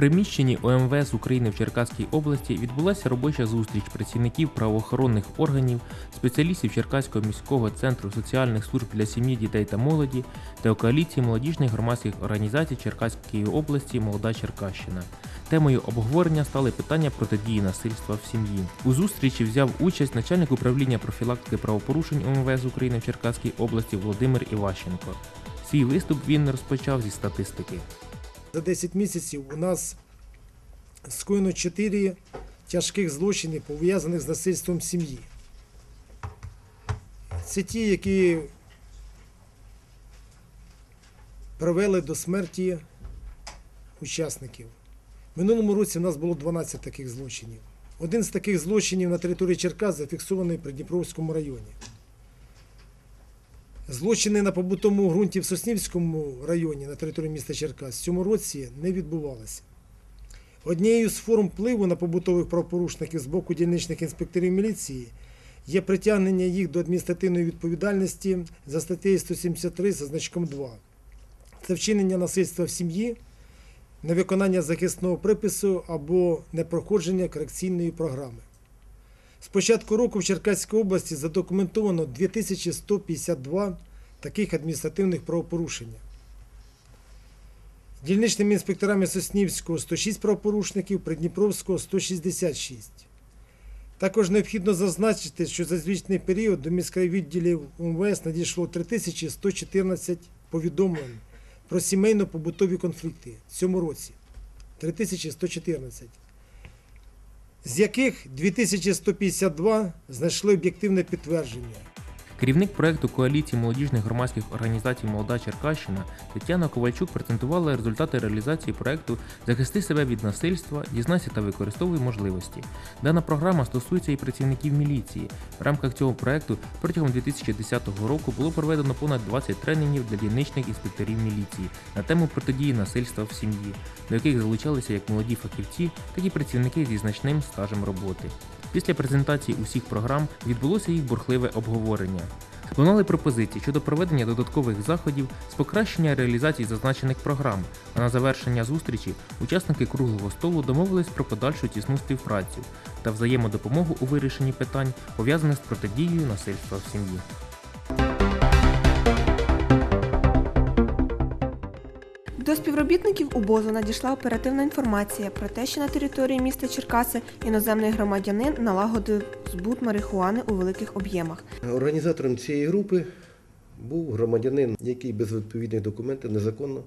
приміщенні ОМВС України в Черкаській області відбулася робоча зустріч працівників правоохоронних органів, спеціалістів Черкаського міського центру соціальних служб для сім'ї, дітей та молоді та коаліції молодіжних громадських організацій Черкаської області Молода Черкащина. Темою обговорення стали питання протидії насильства в сім'ї. У зустрічі взяв участь начальник управління профілактики правопорушень ОМВС України в Черкаській області Володимир Іващенко. Свій виступ він розпочав зі статистики. За 10 місяців у нас скоєно 4 тяжких злочини, пов'язаних з насильством сім'ї. Це ті, які привели до смерті учасників. Минулому році у нас було 12 таких злочинів. Один з таких злочинів на території Черкас зафіксований при Дніпровському районі. Злочини на побутовому ґрунті в Соснівському районі на території міста Черкас в цьому році не відбувалося. Однією з форм впливу на побутових правопорушників з боку дільничних інспекторів міліції є притягнення їх до адміністративної відповідальності за статтею 173 за значком 2. Це вчинення насильства в сім'ї, невиконання захисного припису або непроходження корекційної програми. З початку року в Черкаській області задокументовано 2152 таких адміністративних правопорушення. Дільничними інспекторами Соснівського 106 правопорушників, Придніпровського 166. Також необхідно зазначити, що за звічний період до міськрайвідділів УМВС надійшло 3114 повідомлень про сімейно-побутові конфлікти в цьому році. 3114 з яких 2152 знайшли об'єктивне підтвердження. Керівник проекту коаліції молодіжних громадських організацій Молода Черкащина Тетяна Ковальчук презентувала результати реалізації проекту Захисти себе від насильства, дізнайся та використовуй можливості. Дана програма стосується і працівників міліції. В рамках цього проекту протягом 2010 року було проведено понад 20 тренінгів для дільничних інспекторів міліції на тему протидії насильства в сім'ї, до яких залучалися як молоді фахівці, так і працівники зі значним стажем роботи. Після презентації усіх програм відбулося їх бурхливе обговорення. Лунали пропозиції щодо проведення додаткових заходів з покращення реалізації зазначених програм. А на завершення зустрічі учасники круглого столу домовились про подальшу тісну співпрацю та взаємодопомогу у вирішенні питань, пов'язаних з протидією насильства в сім'ї. До співробітників УБОЗу надійшла оперативна інформація про те, що на території міста Черкаси іноземний громадянин налагодив збут марихуани у великих об'ємах. Організатором цієї групи був громадянин, який без відповідних документів незаконно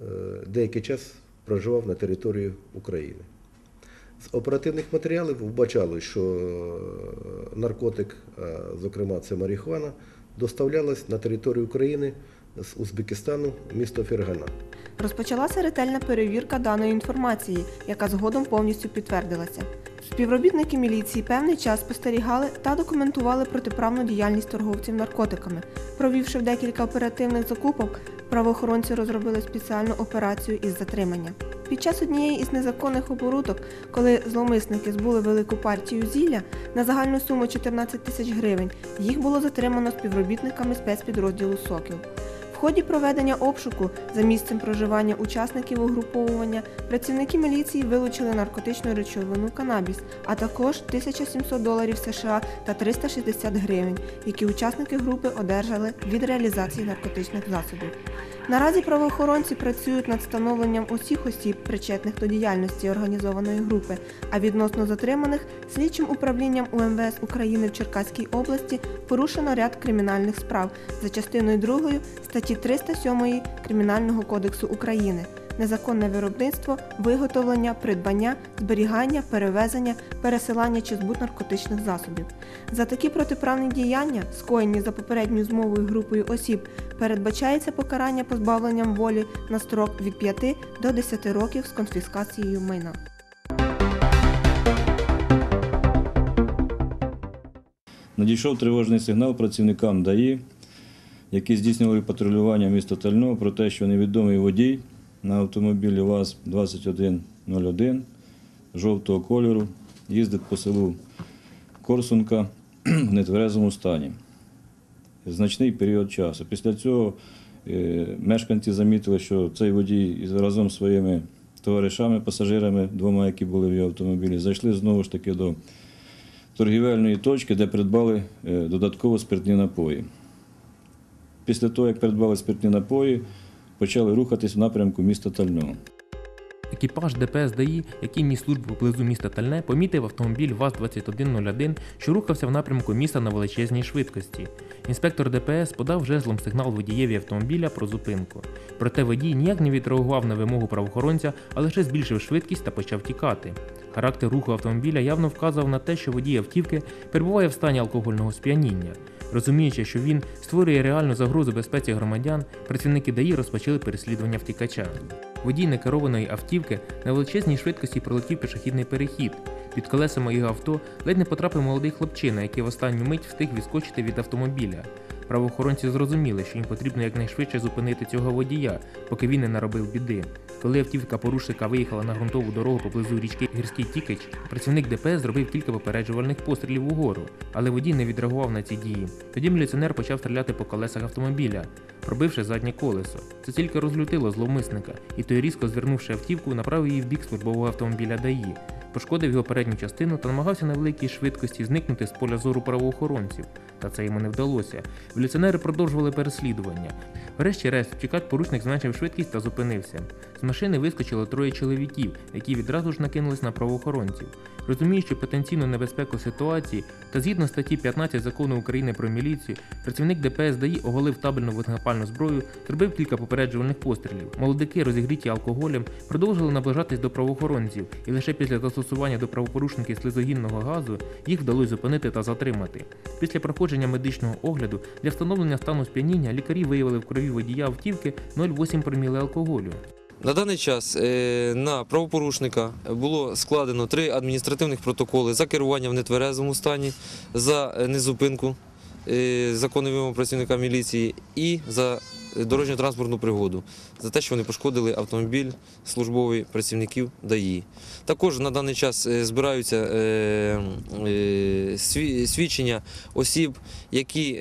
е, деякий час проживав на території України. З оперативних матеріалів вбачало, що е, наркотик, зокрема це марихуана, доставлялась на територію України з Узбекистану, місто Фергана. Розпочалася ретельна перевірка даної інформації, яка згодом повністю підтвердилася. Співробітники міліції певний час спостерігали та документували протиправну діяльність торговців наркотиками. Провівши декілька оперативних закупок, правоохоронці розробили спеціальну операцію із затримання. Під час однієї із незаконних оборудок, коли зловмисники збули велику партію зілля на загальну суму 14 тисяч гривень, їх було затримано співробітниками спецпідрозділу Сокіл. В ході проведення обшуку за місцем проживання учасників угруповування працівники міліції вилучили наркотичну речовину канабіс, а також 1700 доларів США та 360 гривень, які учасники групи одержали від реалізації наркотичних засобів. Наразі правоохоронці працюють над встановленням усіх осіб, причетних до діяльності організованої групи, а відносно затриманих слідчим управлінням УМВС України в Черкаській області порушено ряд кримінальних справ за частиною 2 статті 307 Кримінального кодексу України. Незаконне виробництво, виготовлення, придбання, зберігання, перевезення, пересилання чи збут наркотичних засобів. За такі протиправні діяння, скоєні за попередньою змовою групою осіб, передбачається покарання позбавленням волі на строк від 5 до 10 років з конфіскацією майна. Надійшов тривожний сигнал працівникам ДАІ, які здійснювали патрулювання міста Тального про те, що невідомий водій на автомобілі ВАЗ-2101 жовтого кольору їздить по селу Корсунка в нетверезому стані. Значний період часу. Після цього е, мешканці замітили, що цей водій разом зі своїми товаришами, пасажирами, двома, які були в його автомобілі, зайшли знову ж таки до торгівельної точки, де придбали е, додатково спиртні напої. Після того, як придбали спиртні напої, почали рухатись в напрямку міста Тального. Екіпаж ДПС ДАІ, який ніс службу поблизу міста Тальне, помітив автомобіль ВАЗ-2101, що рухався в напрямку міста на величезній швидкості. Інспектор ДПС подав жезлом сигнал водієві автомобіля про зупинку. Проте водій ніяк не відреагував на вимогу правоохоронця, а лише збільшив швидкість та почав тікати. Характер руху автомобіля явно вказував на те, що водій автівки перебуває в стані алкогольного сп'яніння. Розуміючи, що він створює реальну загрозу безпеці громадян, працівники ДАІ розпочали переслідування втікача. Водій некерованої автівки на величезній швидкості пролетів пішохідний перехід. Під колесами його авто ледь не потрапив молодий хлопчина, який в останню мить встиг відскочити від автомобіля. Правоохоронці зрозуміли, що їм потрібно якнайшвидше зупинити цього водія, поки він не наробив біди. Коли автівка порушника виїхала на ґрунтову дорогу поблизу річки Гірський Тікич, працівник ДПС зробив кілька попереджувальних пострілів угору, але водій не відреагував на ці дії. Тоді міліціонер почав стріляти по колесах автомобіля, пробивши заднє колесо. Це тільки розлютило зловмисника, і той, різко звернувши автівку, направив її в бік службового автомобіля ДАІ, пошкодив його передню частину та намагався на великій швидкості зникнути з поля зору правоохоронців. Та це йому не вдалося. Міліціонери продовжували переслідування. Врешті-решт, втікач порушник зменшив швидкість та зупинився. З машини вискочило троє чоловіків, які відразу ж накинулись на правоохоронців. Розуміючи потенційну небезпеку ситуації та згідно статті 15 закону України про міліцію, працівник ДПС ДАІ оголив табельну вогнепальну зброю, зробив кілька попереджувальних пострілів. Молодики, розігріті алкоголем, продовжили наближатись до правоохоронців, і лише після застосування до правопорушників слизогінного газу їх вдалося зупинити та затримати. Після проходження медичного огляду для встановлення стану сп'яніння лікарі виявили в крові водія автівки 0,8 проміли алкоголю. На даний час е, на правопорушника було складено три адміністративних протоколи за керування в нетверезому стані, за е, незупинку е, законної працівника міліції і за дорожньо-транспортну пригоду, за те, що вони пошкодили автомобіль службовий працівників ДАІ. Також на даний час збираються свідчення осіб, які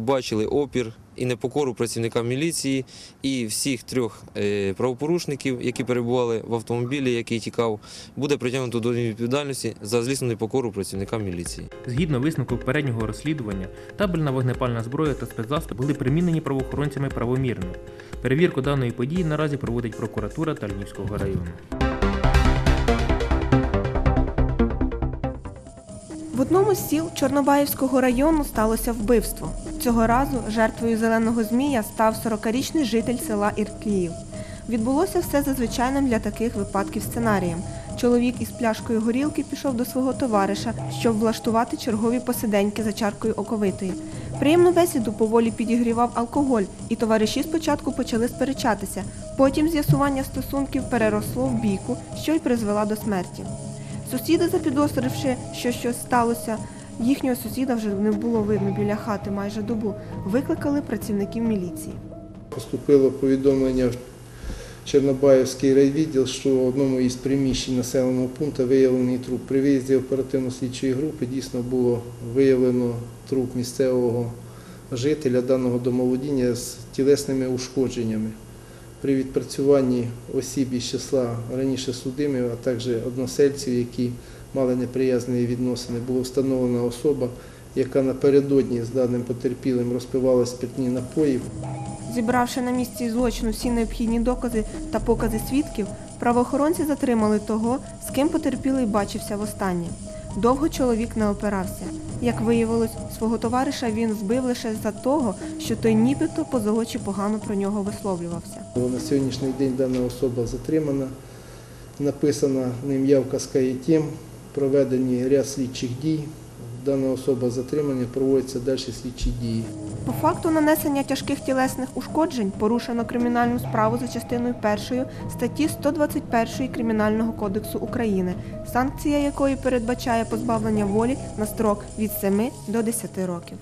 бачили опір і непокору працівникам міліції і всіх трьох е, правопорушників, які перебували в автомобілі, який тікав, буде притягнуто до відповідальності за злісну непокору працівникам міліції. Згідно висновку попереднього розслідування, табельна вогнепальна зброя та спецзасоби були примінені правоохоронцями правомірно. Перевірку даної події наразі проводить прокуратура Тальнівського району. В одному з сіл Чорнобаївського району сталося вбивство. Цього разу жертвою зеленого змія став 40-річний житель села Іркліїв. Відбулося все за звичайним для таких випадків сценарієм. Чоловік із пляшкою горілки пішов до свого товариша, щоб влаштувати чергові посиденьки за чаркою оковитої. Приємну бесіду поволі підігрівав алкоголь, і товариші спочатку почали сперечатися. Потім з'ясування стосунків переросло в бійку, що й призвела до смерті. Сусіди, запідозривши, що щось сталося, їхнього сусіда вже не було видно біля хати майже добу, викликали працівників міліції. Поступило повідомлення в Чорнобаївський райвідділ, що в одному із приміщень населеного пункту виявлений труп. При виїзді оперативно-слідчої групи дійсно було виявлено труп місцевого жителя даного домоволодіння з тілесними ушкодженнями. При відпрацюванні осіб із числа раніше судимих, а також односельців, які мали неприязні відносини, було встановлена особа, яка напередодні з даним потерпілим розпивала спиртні напої. Зібравши на місці злочину всі необхідні докази та покази свідків, правоохоронці затримали того, з ким потерпілий бачився востаннє. Довго чоловік не опирався. Як виявилось, свого товариша він вбив лише за того, що той нібито поза очі погано про нього висловлювався. На сьогоднішній день дана особа затримана, написана ним явка з каєтім, проведені ряд слідчих дій. Дана особа затримання, проводяться далі слідчі дії. По факту нанесення тяжких тілесних ушкоджень порушено кримінальну справу за частиною 1 статті 121 Кримінального кодексу України, санкція якої передбачає позбавлення волі на строк від 7 до 10 років.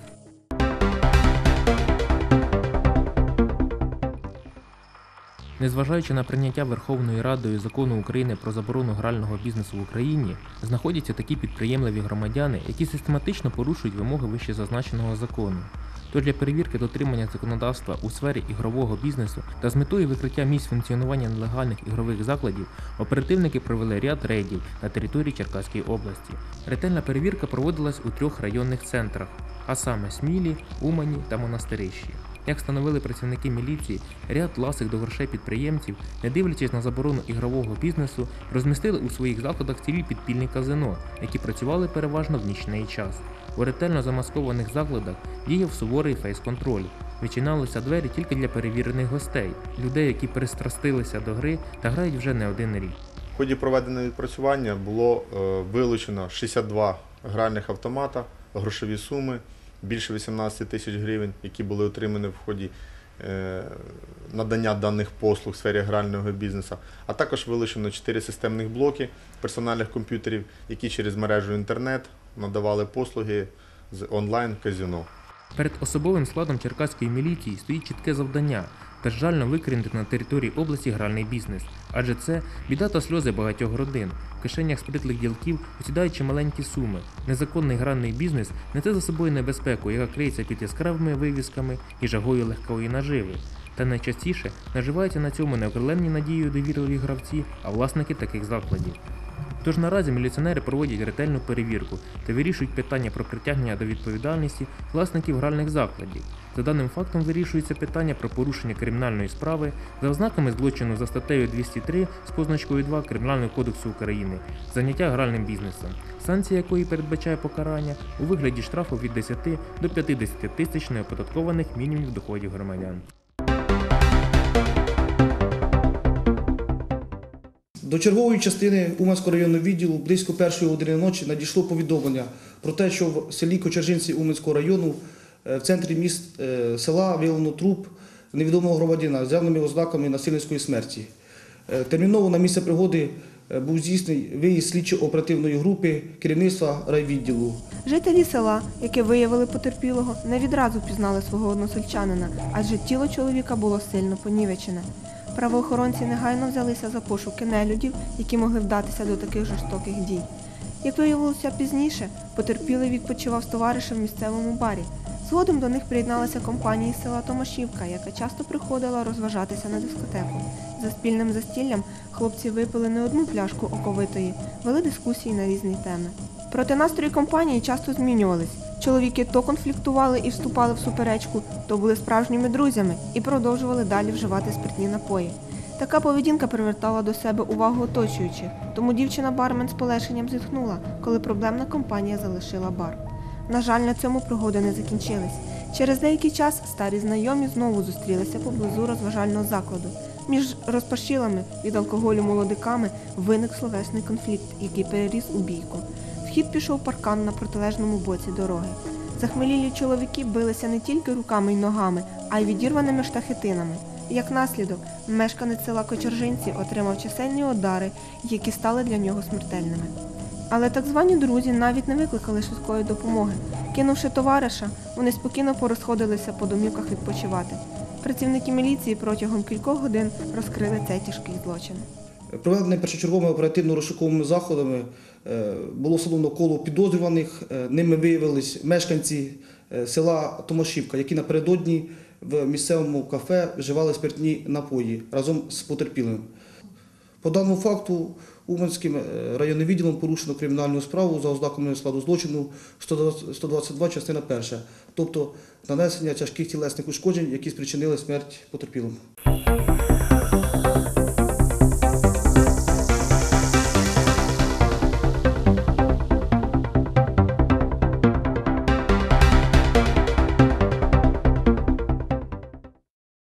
Незважаючи на прийняття Верховною Радою закону України про заборону грального бізнесу в Україні, знаходяться такі підприємливі громадяни, які систематично порушують вимоги вищезазначеного закону. Тож для перевірки дотримання законодавства у сфері ігрового бізнесу та з метою викриття місць функціонування нелегальних ігрових закладів оперативники провели ряд рейдів на території Черкаської області. Ретельна перевірка проводилась у трьох районних центрах, а саме Смілі, Умані та Монастирищі. Як встановили працівники міліції, ряд ласих до грошей підприємців, не дивлячись на заборону ігрового бізнесу, розмістили у своїх закладах цілі підпільні казино, які працювали переважно в нічний час. У ретельно замаскованих закладах діяв суворий фейс-контроль. Відчиналися двері тільки для перевірених гостей, людей, які перестрастилися до гри та грають вже не один рік. В ході проведеного відпрацювання було е, вилучено 62 гральних автомата, грошові суми більше 18 тисяч гривень, які були отримані в ході е, надання даних послуг в сфері грального бізнесу, а також вилучено 4 системних блоки персональних комп'ютерів, які через мережу інтернет надавали послуги з онлайн-казіно. Перед особовим складом черкаської міліції стоїть чітке завдання безжально викорінити на території області гральний бізнес, адже це біда та сльози багатьох родин. В кишенях спритлих ділків осідають чималенькі суми. Незаконний гральний бізнес несе за собою небезпеку, яка криється під яскравими вивісками і жагою легкої наживи. Та найчастіше наживаються на цьому не окремлені надією довірливі гравці, а власники таких закладів. Тож наразі міліціонери проводять ретельну перевірку та вирішують питання про притягнення до відповідальності власників гральних закладів. За даним фактом вирішується питання про порушення кримінальної справи за ознаками злочину за статтею 203 з позначкою 2 Кримінального кодексу України заняття гральним бізнесом, санкція якої передбачає покарання у вигляді штрафу від 10 до 50 тисяч неоподаткованих мінімумів доходів громадян. До чергової частини Уманського районного відділу близько першої години ночі надійшло повідомлення про те, що в селі Кочержинці Уманського району в центрі міст е, села виявлено труп невідомого громадянина з явними ознаками насильницької смерті. Е, Терміново на місце пригоди е, був здійснений виїзд слідчо-оперативної групи керівництва райвідділу. Жителі села, які виявили потерпілого, не відразу пізнали свого односельчанина, адже тіло чоловіка було сильно понівечене. Правоохоронці негайно взялися за пошуки нелюдів, які могли вдатися до таких жорстоких дій. Як виявилося пізніше, потерпілий відпочивав з товаришем в місцевому барі. Згодом до них приєдналася компанія із села Томашівка, яка часто приходила розважатися на дискотеку. За спільним застіллям хлопці випили не одну пляшку оковитої, вели дискусії на різні теми. Проте настрої компанії часто змінювались. Чоловіки то конфліктували і вступали в суперечку, то були справжніми друзями і продовжували далі вживати спиртні напої. Така поведінка привертала до себе увагу оточуючих, тому дівчина-бармен з полегшенням зітхнула, коли проблемна компанія залишила бар. На жаль, на цьому пригоди не закінчились. Через деякий час старі знайомі знову зустрілися поблизу розважального закладу. Між розпашілими від алкоголю молодиками виник словесний конфлікт, який переріс у бійку. В хід пішов паркан на протилежному боці дороги. Захмелілі чоловіки билися не тільки руками й ногами, а й відірваними штахетинами. Як наслідок, мешканець села Кочержинці отримав чисельні удари, які стали для нього смертельними. Але так звані друзі навіть не викликали швидкої допомоги. Кинувши товариша, вони спокійно порозходилися по домівках відпочивати. Працівники міліції протягом кількох годин розкрили цей тяжкий злочин. Проведені першочерговими оперативно-розшуковими заходами е, було встановлено коло підозрюваних. Е, Ними виявились мешканці е, села Томашівка, які напередодні в місцевому кафе вживали спиртні напої разом з потерпілим. По даному факту Уманським е, районним відділом порушено кримінальну справу за ознаками складу злочину 120 122 частина 1, тобто нанесення тяжких тілесних ушкоджень, які спричинили смерть потерпілому.